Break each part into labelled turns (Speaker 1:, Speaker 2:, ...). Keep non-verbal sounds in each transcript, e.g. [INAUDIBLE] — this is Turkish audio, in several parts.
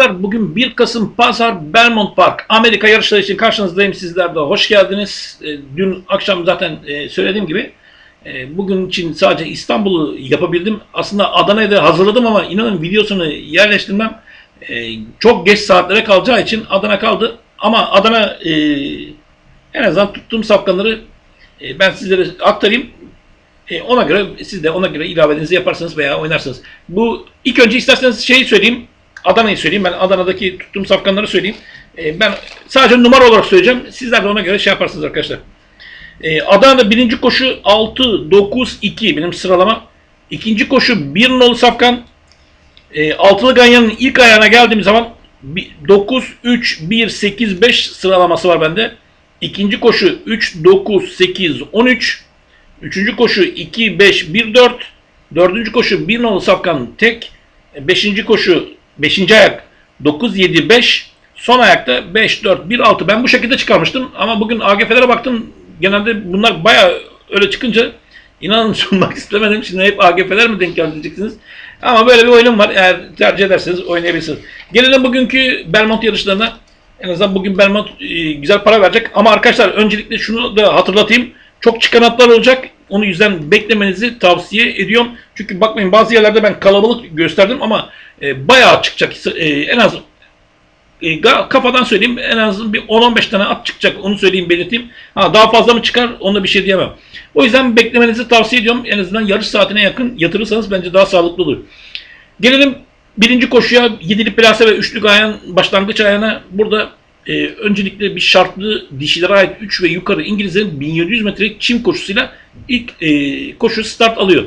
Speaker 1: dostlar. Bugün 1 Kasım Pazar Belmont Park Amerika yarışları için karşınızdayım. Sizler de hoş geldiniz. E, Dün akşam zaten e, söylediğim gibi e, bugün için sadece İstanbul'u yapabildim. Aslında Adana'yı da hazırladım ama inanın videosunu yerleştirmem çok geç saatlere kalacağı için Adana kaldı. Ama Adana en azından tuttuğum safkanları e, ben sizlere aktarayım. Ona göre siz de ona göre ilavelerinizi yaparsınız veya oynarsınız. Bu ilk önce isterseniz şeyi söyleyeyim. Adana'yı söyleyeyim. Ben Adana'daki tuttuğum safkanları söyleyeyim. E, ben sadece numara olarak söyleyeceğim. Sizler de ona göre şey yaparsınız arkadaşlar. E, Adana'da birinci koşu 6, 9, 2 benim sıralama. İkinci koşu 1 nolu safkan. E, altılı ganyanın ilk ayağına geldiğim zaman 9, 3, 1, 8, 5 sıralaması var bende. İkinci koşu 3, 9, 8, 13. Üçüncü koşu 2, 5, 1, 4. Dördüncü koşu 1 nolu safkan tek. Beşinci koşu 5. ayak 9, 7, 5. Son ayakta 5, 4, 1, 6. Ben bu şekilde çıkarmıştım ama bugün AGF'lere baktım. Genelde bunlar baya öyle çıkınca inanın [LAUGHS] sunmak istemedim. Şimdi hep AGF'ler mi denk geleceksiniz? Ama böyle bir oyunum var. Eğer tercih ederseniz oynayabilirsiniz. Gelelim bugünkü Belmont yarışlarına. En azından bugün Belmont e, güzel para verecek. Ama arkadaşlar öncelikle şunu da hatırlatayım. Çok çıkan atlar olacak. Onu yüzden beklemenizi tavsiye ediyorum. Çünkü bakmayın bazı yerlerde ben kalabalık gösterdim ama e, bayağı çıkacak. E, en az e, kafadan söyleyeyim en az bir 10-15 tane at çıkacak. Onu söyleyeyim belirteyim. Ha, daha fazla mı çıkar onda bir şey diyemem. O yüzden beklemenizi tavsiye ediyorum. En azından yarış saatine yakın yatırırsanız bence daha sağlıklı olur. Gelelim birinci koşuya yedili plase ve üçlü ayağın başlangıç ayağına. Burada e, öncelikle bir şartlı dişilere ait 3 ve yukarı İngilizlerin 1700 metrelik çim koşusuyla ilk e, koşu start alıyor.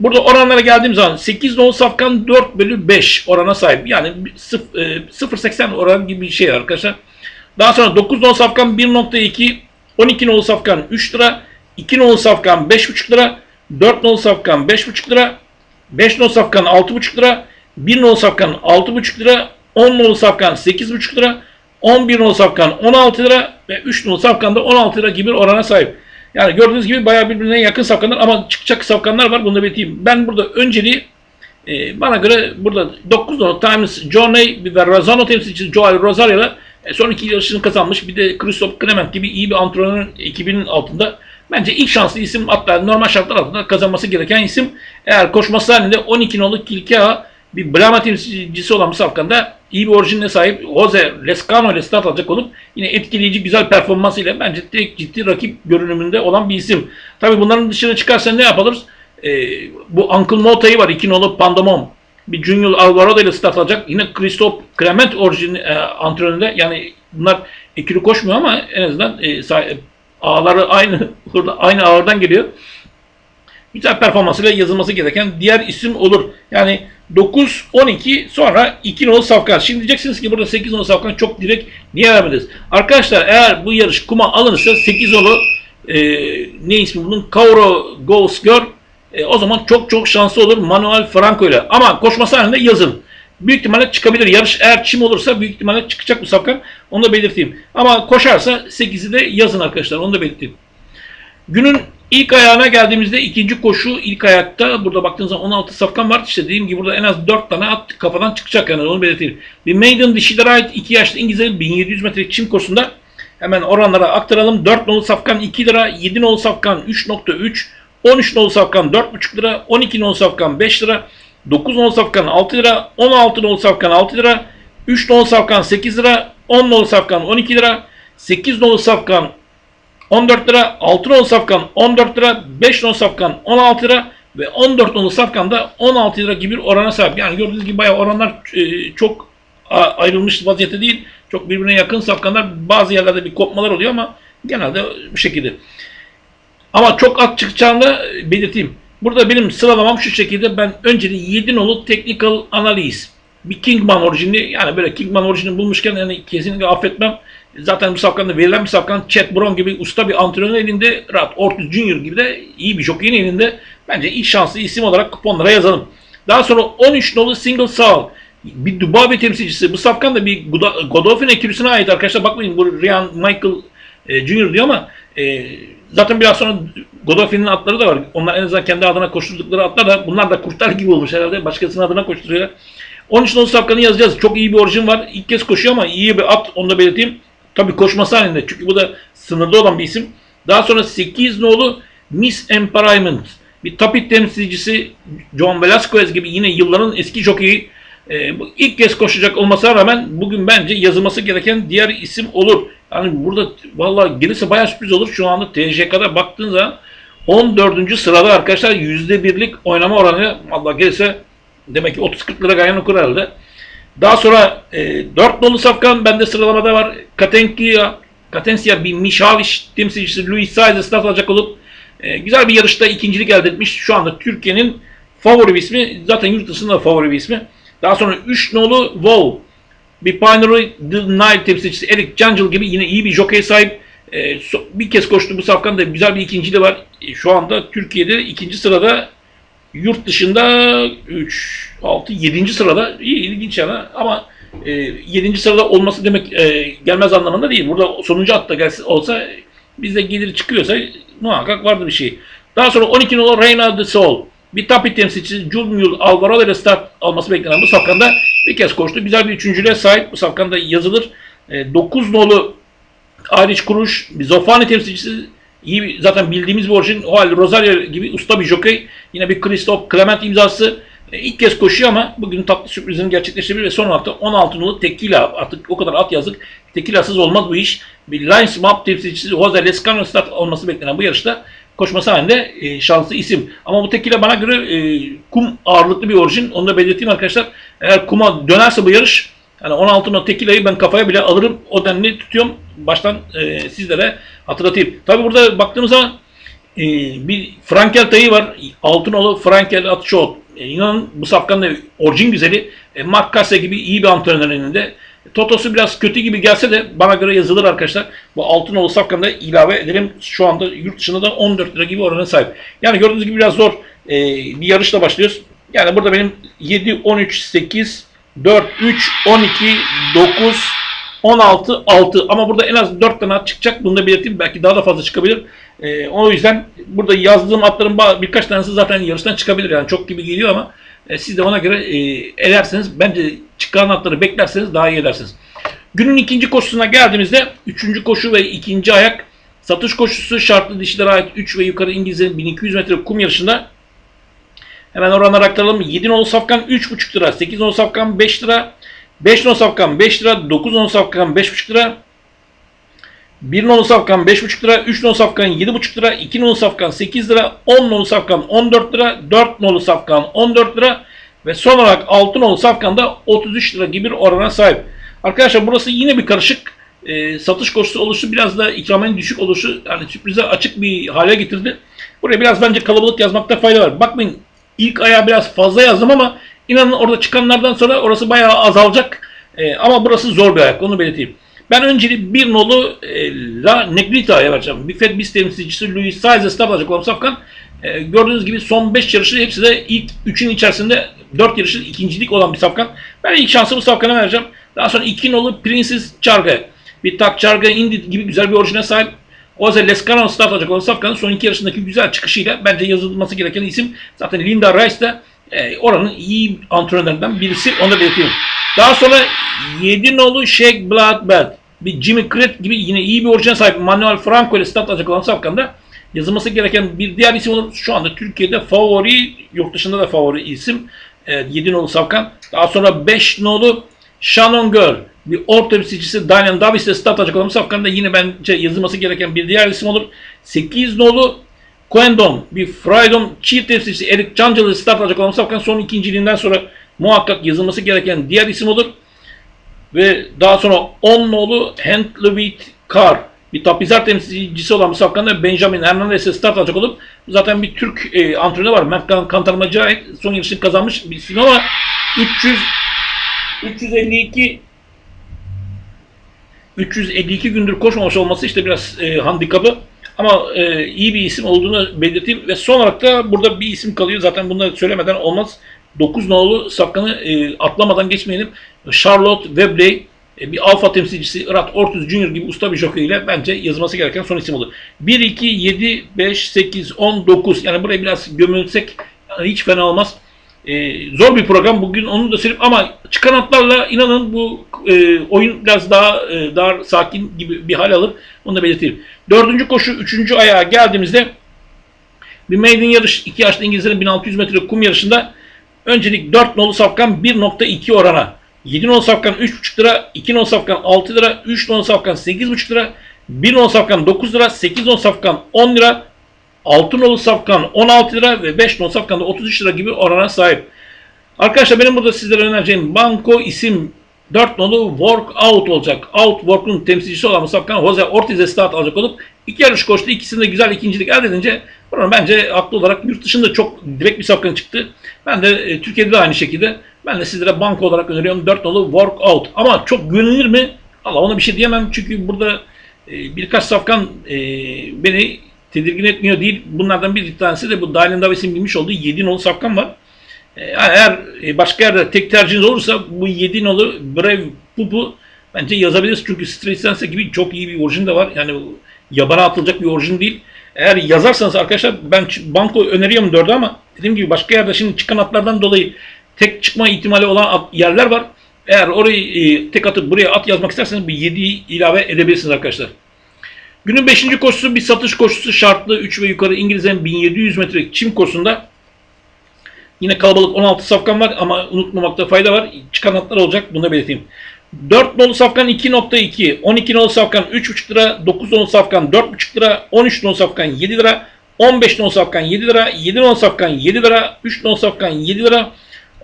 Speaker 1: Burada oranlara geldiğim zaman 8 nolu safkan 4 bölü 5 orana sahip. Yani sıf- e, 0.80 oran gibi bir şey arkadaşlar. Daha sonra 9 nolu safkan 1.2, 12 nolu safkan 3 lira, 2 nolu safkan 5.5 lira, 4 nolu safkan 5.5 lira, 5 nolu safkan 6.5 lira, 1 nolu safkan 6.5 lira, 10 nolu safkan 8.5 lira, 11 nolu safkan 16 lira ve 3 nolu safkan da 16 lira gibi bir orana sahip. Yani gördüğünüz gibi bayağı birbirine yakın safkanlar ama çıkacak safkanlar var. Bunu da belirteyim. Ben burada önceliği e, bana göre burada 9 nolu Times Journey ve Razano temsilcisi Joel Rosario'la e, son iki yarışını kazanmış. Bir de Christoph Clement gibi iyi bir antrenör ekibinin altında. Bence ilk şanslı isim hatta normal şartlar altında kazanması gereken isim. Eğer koşması halinde 12 nolu Kilkea bir Brahma temsilcisi olan bir safkanda iyi bir orijinine sahip Jose Lescano ile start alacak olup yine etkileyici güzel performansıyla bence tek ciddi rakip görünümünde olan bir isim. Tabi bunların dışına çıkarsa ne yapalım? Ee, bu Uncle Mota'yı var. iki nolu Pandemon. Bir Junior Alvarado ile start alacak. Yine Christoph Clement orijin e, antrenöründe. Yani bunlar ikili koşmuyor ama en azından e, sah- ağları aynı [LAUGHS] aynı ağırdan geliyor güzel performansıyla yazılması gereken diğer isim olur. Yani 9, 12 sonra 2 nolu safkan. Şimdi diyeceksiniz ki burada 8 nolu safkan çok direkt niye vermediniz? Arkadaşlar eğer bu yarış kuma alınırsa 8 nolu e, ne ismi bunun? Kauro Goes Girl e, o zaman çok çok şanslı olur Manuel Franco ile. Ama koşması halinde yazın. Büyük ihtimalle çıkabilir. Yarış eğer çim olursa büyük ihtimalle çıkacak bu safkan. Onu da belirteyim. Ama koşarsa 8'i de yazın arkadaşlar. Onu da belirteyim. Günün ilk ayağına geldiğimizde ikinci koşu ilk ayakta burada baktığınız zaman 16 safkan var. İşte dediğim gibi burada en az 4 tane at kafadan çıkacak yani onu belirteyim. Bir maiden dişilere ait 2 yaşlı İngilizlerin 1700 metrelik çim koşusunda hemen oranlara aktaralım. 4 nolu safkan 2 lira, 7 nolu safkan 3.3, 13 nolu safkan 4.5 lira, 12 nolu safkan 5 lira, 9 nolu safkan 6 lira, 16 nolu safkan 6 lira, 3 nolu safkan 8 lira, 10 nolu safkan 12 lira, 8 nolu safkan 14 lira, 6 nolu safkan 14 lira, 5 nolu safkan 16 lira ve 14 nolu safkan da 16 lira gibi bir orana sahip. Yani gördüğünüz gibi bayağı oranlar e, çok ayrılmış vaziyette değil. Çok birbirine yakın safkanlar. Bazı yerlerde bir kopmalar oluyor ama genelde bu şekilde. Ama çok at çıkacağını da belirteyim. Burada benim sıralamam şu şekilde. Ben önceliği 7 nolu technical analiz. Bir Kingman orijini yani böyle Kingman orijini bulmuşken yani kesinlikle affetmem. Zaten bu safkanda verilen safkan Chet Brown gibi usta bir antrenör elinde rahat Ortiz Junior gibi de iyi bir jockey'in elinde bence ilk şanslı isim olarak kuponlara yazalım. Daha sonra 13 nolu Single Soul bir Dubai temsilcisi. Bu safkan da bir Godolphin ekürüsüne ait arkadaşlar. Bakmayın bu Ryan Michael e, Junior diyor ama e, zaten biraz sonra Godolphin'in atları da var. Onlar en azından kendi adına koşturdukları atlar da bunlar da kurtlar gibi olmuş herhalde. Başkasının adına koşturuyorlar. 13 nolu safkanı yazacağız. Çok iyi bir orijin var. İlk kez koşuyor ama iyi bir at. Onu da belirteyim. Tabii koşması halinde. Çünkü bu da sınırda olan bir isim. Daha sonra 8 nolu Miss Empowerment. Bir tapit temsilcisi John Velasquez gibi yine yılların eski jokeyi. E, ilk kez koşacak olmasına rağmen bugün bence yazılması gereken diğer isim olur. Yani burada vallahi gelirse bayağı sürpriz olur. Şu anda TJK'da baktığın zaman 14. sırada arkadaşlar %1'lik oynama oranı vallahi gelirse demek ki 30-40 lira gayen okur herhalde. Daha sonra e, 4 nolu safkan bende sıralamada var. Katenkia, Katensia bir Mişaviş temsilcisi Luis Saiz'e start alacak olup e, güzel bir yarışta ikincilik elde etmiş. Şu anda Türkiye'nin favori bir ismi. Zaten yurt dışında da favori bir ismi. Daha sonra 3 nolu Wow. Bir Pioneer The Nile temsilcisi Eric Cancel gibi yine iyi bir jockey sahip. E, bir kez koştu bu safkan da güzel bir ikinciliği var. E, şu anda Türkiye'de ikinci sırada Yurt dışında 3, 6, 7. sırada iyi ilginç yani ama e, 7. sırada olması demek e, gelmez anlamında değil. Burada sonuncu hatta gelse, olsa bizde gelir çıkıyorsa muhakkak vardı bir şey. Daha sonra 12 numaralı Reina de Sol. Bir tapi temsilcisi Junior Alvarado ile start alması beklenen bu safkanda bir kez koştu. Güzel bir üçüncülüğe sahip. Bu safkanda yazılır. E, 9 nolu Ariç Kuruş, bir Zofani temsilcisi iyi zaten bildiğimiz bir orijin. O halde Rosario gibi usta bir jockey. Yine bir Christoph Clement imzası. E, ilk kez koşuyor ama bugün tatlı sürprizini gerçekleştirebilir ve son hafta 16 nolu Tequila. Artık o kadar at yazdık. Tequila'sız olmaz bu iş. Bir Lions Map temsilcisi Jose Lescano start olması beklenen bu yarışta koşması halinde e, şanslı isim. Ama bu Tequila bana göre e, kum ağırlıklı bir orijin. Onu da belirteyim arkadaşlar. Eğer kuma dönerse bu yarış yani 16 nolu Tequila'yı ben kafaya bile alırım. O denli tutuyorum. Baştan e, sizlere hatırlatayım. Tabi burada baktığımız zaman e, bir Frankel tayı var. Altınoğlu Frankel Atşot. E, inanın bu safkanın da orijin güzeli. E, Mark Kase gibi iyi bir antrenörün elinde. Totosu biraz kötü gibi gelse de bana göre yazılır arkadaşlar. Bu Altınoğlu safkanı da ilave edelim. Şu anda yurt dışında da 14 lira gibi orana sahip. Yani gördüğünüz gibi biraz zor e, bir yarışla başlıyoruz. Yani burada benim 7, 13, 8, 4, 3, 12, 9, 16, 6 ama burada en az 4 tane at çıkacak. Bunu da belirteyim. Belki daha da fazla çıkabilir. Ee, o yüzden burada yazdığım atların birkaç tanesi zaten yarıştan çıkabilir. Yani çok gibi geliyor ama e, siz de ona göre e, ederseniz bence çıkan atları beklerseniz daha iyi edersiniz. Günün ikinci koşusuna geldiğimizde üçüncü koşu ve ikinci ayak satış koşusu şartlı dişilere ait 3 ve yukarı İngilizlerin 1200 metre kum yarışında Hemen oranları aktaralım. 7 nolu safkan 3,5 lira. 8 nolu safkan 5 lira. 5 nolu safkan 5 lira. 9 nolu safkan 5,5 lira. 1 nolu safkan 5,5 lira. 3 nolu safkan 7,5 lira. 2 nolu safkan 8 lira. 10 nolu safkan 14 lira. 4 nolu safkan 14 lira. Ve son olarak 6 nolu safkan da 33 lira gibi bir orana sahip. Arkadaşlar burası yine bir karışık. Ee, satış koşusu oluşu biraz da ikramiyenin düşük oluşu yani sürprize açık bir hale getirdi. Buraya biraz bence kalabalık yazmakta fayda var. Bakmayın ilk ayağı biraz fazla yazdım ama inanın orada çıkanlardan sonra orası bayağı azalacak. Ee, ama burası zor bir ayak onu belirteyim. Ben önceli bir nolu e, La Negrita'ya vereceğim. Buffet Biz temsilcisi Luis Saiz'e start alacak olan Safkan. E, gördüğünüz gibi son 5 yarışı hepsi de ilk 3'ün içerisinde 4 yarışı ikincilik olan bir Safkan. Ben ilk şansımı Safkan'a vereceğim. Daha sonra 2 nolu Princess Charga. Bir Tak Charga Indi gibi güzel bir orijine sahip. Jose Lescano start alacak olan Safkan'ın son iki yarışındaki güzel çıkışıyla bence yazılması gereken isim. Zaten Linda Rice de e, oranın iyi antrenörlerinden birisi. Onu da belirtiyorum. Daha sonra 7 nolu Sheikh Blood Belt. Bir Jimmy Cret gibi yine iyi bir orijine sahip Manuel Franco ile start alacak olan Safkan'da yazılması gereken bir diğer isim olur. Şu anda Türkiye'de favori, yurt dışında da favori isim. E, 7 nolu Safkan. Daha sonra 5 nolu Shannon Girl. Bir orta temsilcisi Daniel Davis ile start alacak olan Safkan'da yine bence yazılması gereken bir diğer isim olur. 8 nolu Quendon, bir Freydom çift temsilcisi Eric Cancel ile start olan Safkan son ikinciliğinden sonra muhakkak yazılması gereken diğer isim olur. Ve daha sonra 10 nolu Handlewit Carr bir tapizar temsilcisi olan bu safkanda Benjamin Hernandez'e start alacak olup zaten bir Türk e, antrenörü var. Mert Kantarmacı'ya ait son yarışını kazanmış bir isim ama 300 352 352 gündür koşmamış olması işte biraz e, handikapı. Ama e, iyi bir isim olduğunu belirteyim. Ve son olarak da burada bir isim kalıyor. Zaten bunları söylemeden olmaz. 9 nolu safkanı e, atlamadan geçmeyelim. Charlotte Webley e, bir alfa temsilcisi Irat Ortuz Junior gibi usta bir jockey ile bence yazılması gereken son isim olur. 1, 2, 7, 5, 8, 10, 9 yani buraya biraz gömülsek yani hiç fena olmaz. E, zor bir program. Bugün onu da söyleyeyim ama çıkan atlarla inanın bu e, oyun biraz daha e, daha sakin gibi bir hal alır. Onu da belirteyim. Dördüncü koşu, üçüncü ayağa geldiğimizde bir maiden yarış, iki yaşlı İngilizlerin 1600 metre kum yarışında öncelik 4 nolu safkan 1.2 orana. 7 nolu safkan 3.5 lira, 2 nolu safkan 6 lira, 3 nolu safkan 8.5 lira, 1 nolu safkan 9 lira, 8 nolu safkan 10 lira, 6 nolu safkan 16 lira ve 5 nolu safkan da 33 lira gibi orana sahip. Arkadaşlar benim burada sizlere önereceğim banko isim 4 nolu Workout olacak. Outwork'un temsilcisi olan Safkan Jose Ortiz'e start alacak olup iki yarış koştu. İkisinde güzel ikincilik elde edince buranın bence haklı olarak yurt dışında çok direkt bir Safkan çıktı. Ben de e, Türkiye'de de aynı şekilde ben de sizlere banko olarak öneriyorum 4 nolu Workout. Ama çok güvenilir mi? Allah ona bir şey diyemem çünkü burada e, birkaç Safkan e, beni tedirgin etmiyor değil. Bunlardan bir tanesi de bu Dylan Davis'in bilmiş olduğu 7 nolu Safkan var. E, Eğer e, başka yerde tek tercihiniz olursa bu 7 nolu Brave Pupu bence yazabiliriz. Çünkü Street gibi çok iyi bir orijin de var. Yani yabana atılacak bir orijin değil. Eğer yazarsanız arkadaşlar ben banko öneriyorum 4'ü ama dediğim gibi başka yerde şimdi çıkan atlardan dolayı tek çıkma ihtimali olan at- yerler var. Eğer orayı e, tek atıp buraya at yazmak isterseniz bir 7'yi ilave edebilirsiniz arkadaşlar. Günün 5. koşusu bir satış koşusu şartlı 3 ve yukarı İngilizlerin 1700 metre çim koşusunda Yine kalabalık 16 safkan var ama unutmamakta fayda var. Çıkan atlar olacak bunu da belirteyim. 4 nolu safkan 2.2, 12 nolu safkan 3.5 lira, 9 nolu safkan 4.5 lira, 13 nolu safkan 7 lira, 15 nolu safkan 7 lira, 7 nolu safkan 7 lira, 3 nolu safkan 7 lira,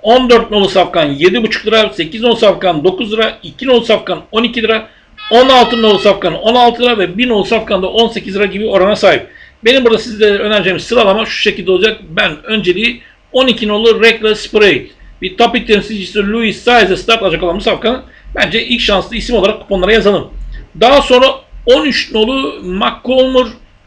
Speaker 1: 14 nolu safkan 7.5 lira, 8 nolu safkan 9 lira, 2 nolu safkan 12 lira, 16 nolu safkan 16 lira ve 1 nolu safkan da 18 lira gibi orana sahip. Benim burada sizlere önereceğim sıralama şu şekilde olacak. Ben önceliği 12 nolu Reckless Spray. Bir topic temsilcisi Louis Saez'e start alacak olan bu safkanın bence ilk şanslı isim olarak kuponlara yazalım. Daha sonra 13 nolu McColmer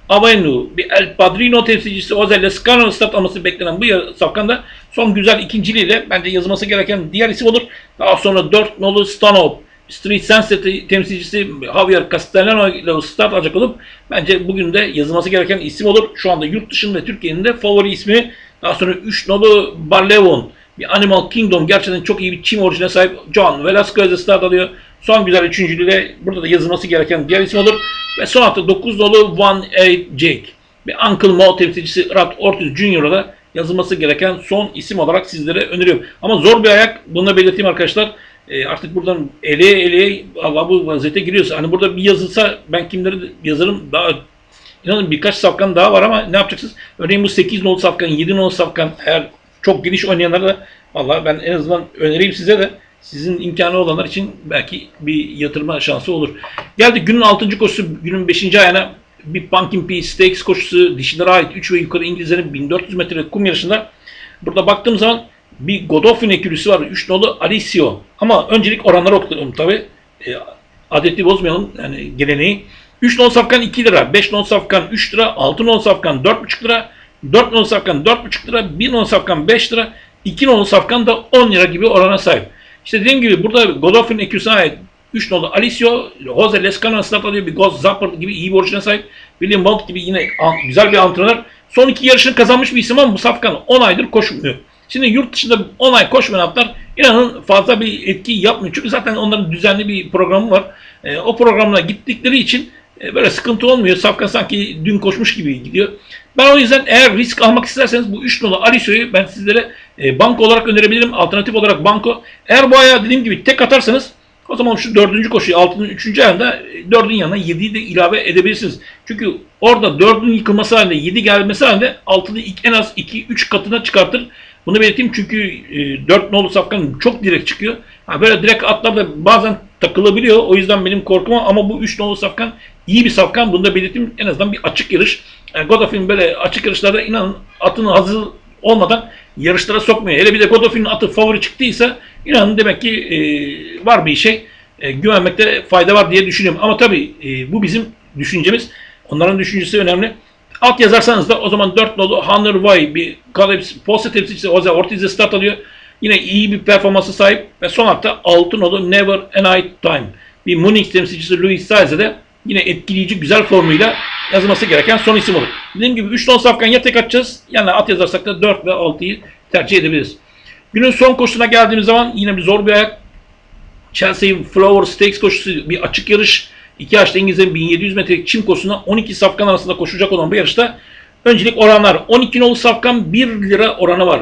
Speaker 1: Avenue, bir El Padrino temsilcisi Jose Lescano'nun start alması beklenen bu yar- safkan da son güzel ikinciliğiyle bence yazılması gereken diğer isim olur. Daha sonra 4 nolu Stanhope, Street Sense te- temsilcisi Javier Castellano ile start alacak olup bence bugün de yazılması gereken isim olur. Şu anda yurt dışında Türkiye'nin de favori ismi. Daha sonra 3 nolu Barlevon, bir Animal Kingdom gerçekten çok iyi bir çim orijine sahip John Velasquez'e start alıyor. Son güzel üçüncülüğüyle burada da yazılması gereken diğer isim olur. Ve son hafta 9 nolu One Eight Jake. Bir Uncle Mo temsilcisi Rad Ortiz Jr.'a da yazılması gereken son isim olarak sizlere öneriyorum. Ama zor bir ayak. Bunu da belirteyim arkadaşlar. E, artık buradan eleye eleye Allah bu vaziyete giriyorsa. Hani burada bir yazılsa ben kimleri yazarım daha İnanın birkaç safkan daha var ama ne yapacaksınız? Örneğin bu 8 nolu safkan, 7 nolu safkan eğer çok geniş oynayanlara da valla ben en azından önereyim size de sizin imkanı olanlar için belki bir yatırma şansı olur. Geldik günün 6. koşusu, günün 5. ayağına bir Pumpkin Pea Stakes koşusu dişilere ait 3 ve yukarı İngilizlerin 1400 metre kum yarışında. Burada baktığım zaman bir Godolphin ekürüsü var. 3 nolu Alicio. Ama öncelik oranları okudum tabi. E, adeti bozmayalım yani geleneği. 3 non safkan 2 lira, 5 non safkan 3 lira, 6 non safkan 4,5 lira, 4 non safkan 4,5 lira, 1 non safkan 5 lira, 2 non safkan da 10 lira gibi orana sahip. İşte dediğim gibi burada Godolphin eküsüne ait 3 nolu Alicio, Jose Lescano start alıyor bir Ghost Zapper gibi iyi bir orijine sahip. William Bolt gibi yine güzel bir antrenör. Son iki yarışını kazanmış bir isim ama bu safkan 10 aydır koşmuyor. Şimdi yurt dışında 10 ay koşmayan atlar inanın fazla bir etki yapmıyor. Çünkü zaten onların düzenli bir programı var. E, o programla gittikleri için e, böyle sıkıntı olmuyor. Safkan sanki dün koşmuş gibi gidiyor. Ben o yüzden eğer risk almak isterseniz bu 3 nolu Aliso'yu ben sizlere e, banko olarak önerebilirim. Alternatif olarak banko. Eğer bu ayağı dediğim gibi tek atarsanız o zaman şu dördüncü koşuyu altının üçüncü ayında dördün yanına yediyi de ilave edebilirsiniz. Çünkü orada dördün yıkılması halinde yedi gelmesi halinde altını en az iki üç katına çıkartır. Bunu belirteyim çünkü e, 4 nolu safkan çok direkt çıkıyor. Ha, böyle direkt atlar da bazen takılabiliyor. O yüzden benim korkum ama bu 3 nolu safkan iyi bir safkan. Bunu da belirteyim. En azından bir açık yarış. Yani Godolphin böyle açık yarışlarda inanın atını hazır olmadan yarışlara sokmuyor. Hele bir de Godolphin'in atı favori çıktıysa inanın demek ki e, var bir şey. E, güvenmekte fayda var diye düşünüyorum. Ama tabii e, bu bizim düşüncemiz. Onların düşüncesi önemli. Alt yazarsanız da o zaman 4 nolu Hunter Way bir Kalips posta temsilcisi Jose Ortiz'e start alıyor. Yine iyi bir performansı sahip ve son hafta 6 nolu Never a Night Time. Bir Munich temsilcisi Luis Saez'e de yine etkileyici güzel formuyla yazılması gereken son isim olur. Dediğim gibi 3 non safkan ya tek atacağız yani at yazarsak da 4 ve 6'yı tercih edebiliriz. Günün son koşusuna geldiğimiz zaman yine bir zor bir ayak. Chelsea Flower Stakes koşusu bir açık yarış. İki yaşlı İngilizlerin 1700 metrelik çim koşusuna 12 safkan arasında koşacak olan bu yarışta öncelik oranlar 12 nolu safkan 1 lira oranı var.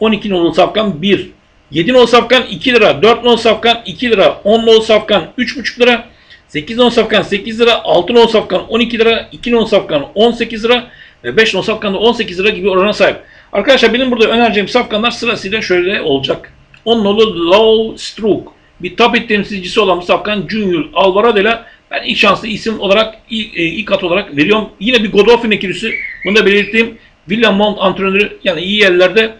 Speaker 1: 12 nolu safkan 1. 7 nolu safkan 2 lira. 4 nolu safkan 2 lira. 10 nolu safkan 3,5 lira. 8 nolu safkan 8 lira. 6 nolu safkan 12 lira. 2 nolu safkan 18 lira. Ve 5 nolu safkan da 18 lira gibi orana sahip. Arkadaşlar benim burada önereceğim safkanlar sırasıyla şöyle olacak. 10 nolu Low Stroke. Bir tapit temsilcisi olan bu safkan Junior Alvarado ile ben ilk şanslı isim olarak ilk, e, ilk at olarak veriyorum. Yine bir Godolphin ikilisi. Bunu da belirttiğim William Mont antrenörü yani iyi yerlerde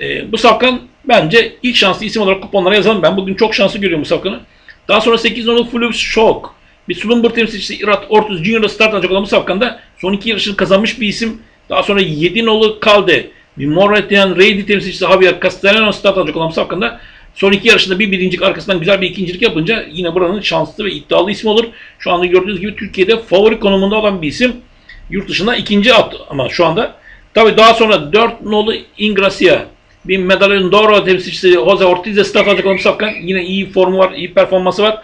Speaker 1: e, bu safkan bence ilk şanslı isim olarak kuponlara yazalım. Ben bugün çok şanslı görüyorum bu safkanı. Daha sonra 8 nolu Flux Shock. Bir Slumber temsilcisi Irat Ortuz Junior'da start alacak olan bu safkanda son iki yarışını kazanmış bir isim. Daha sonra 7 nolu Calde. Bir Moratian Reidi temsilcisi Javier Castellano start alacak olan bu safkanda son iki yarışında bir birincilik arkasından güzel bir ikincilik yapınca yine buranın şanslı ve iddialı ismi olur. Şu anda gördüğünüz gibi Türkiye'de favori konumunda olan bir isim. Yurt dışında ikinci at ama şu anda. Tabi daha sonra 4 nolu Ingracia. Bir Medallion d'Oro temsilcisi Jose Ortiz'e start bu safkan. Yine iyi formu var, iyi performansı var.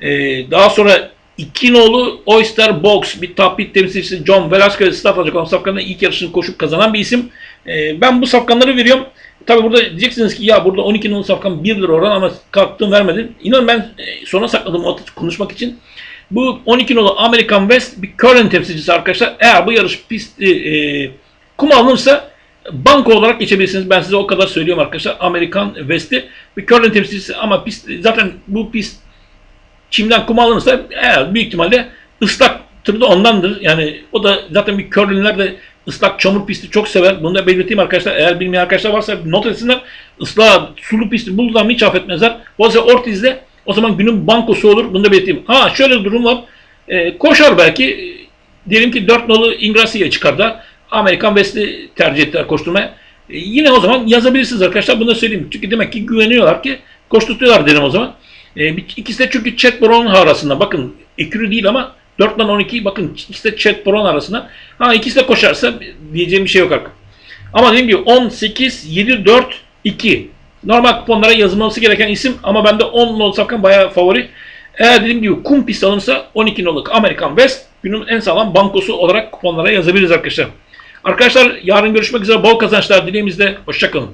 Speaker 1: Ee, daha sonra iki nolu Oyster Box bir top pit temsilcisi John Velasquez start alacak olan safkanda ilk yarışını koşup kazanan bir isim. Ee, ben bu safkanları veriyorum. Tabi burada diyeceksiniz ki ya burada 12 nolu safkan 1 lira oran ama kalktım vermedin. İnanın ben e, sona sakladım o konuşmak için. Bu 12 nolu American West bir Curren temsilcisi arkadaşlar. Eğer bu yarış pist e, e, kum alınırsa banko olarak geçebilirsiniz. Ben size o kadar söylüyorum arkadaşlar. Amerikan West'i bir Curren temsilcisi ama pist zaten bu pist çimden kum alınırsa eğer büyük ihtimalle ıslaktır da ondandır. Yani o da zaten bir curlinler de ıslak çamur pisti çok sever. Bunu da belirteyim arkadaşlar. Eğer bilmeyen arkadaşlar varsa not etsinler. Islak sulu pisti zaman hiç affetmezler. Boze Ortiz'de o zaman günün bankosu olur. Bunu da belirteyim. Ha şöyle bir durum var. Ee, koşar belki. Diyelim ki 4 nolu Ingracia'ya çıkar da Amerikan West'i tercih ettiler koşturmaya. Ee, yine o zaman yazabilirsiniz arkadaşlar. Bunu da söyleyeyim. Çünkü demek ki güveniyorlar ki koşturtuyorlar derim o zaman. E, ikisi de çünkü Chet Brown arasında. Bakın ekürü değil ama 4'ten 12 bakın ikisi de Chet Brown arasında. Ha ikisi de koşarsa diyeceğim bir şey yok artık. Ama dediğim gibi 18, 7, 4, 2. Normal kuponlara yazılması gereken isim ama bende 10 nol sakın bayağı favori. Eğer dediğim gibi kum pist alınırsa 12 noluk Amerikan West günün en sağlam bankosu olarak kuponlara yazabiliriz arkadaşlar. Arkadaşlar yarın görüşmek üzere bol kazançlar dileğimizle. Hoşçakalın.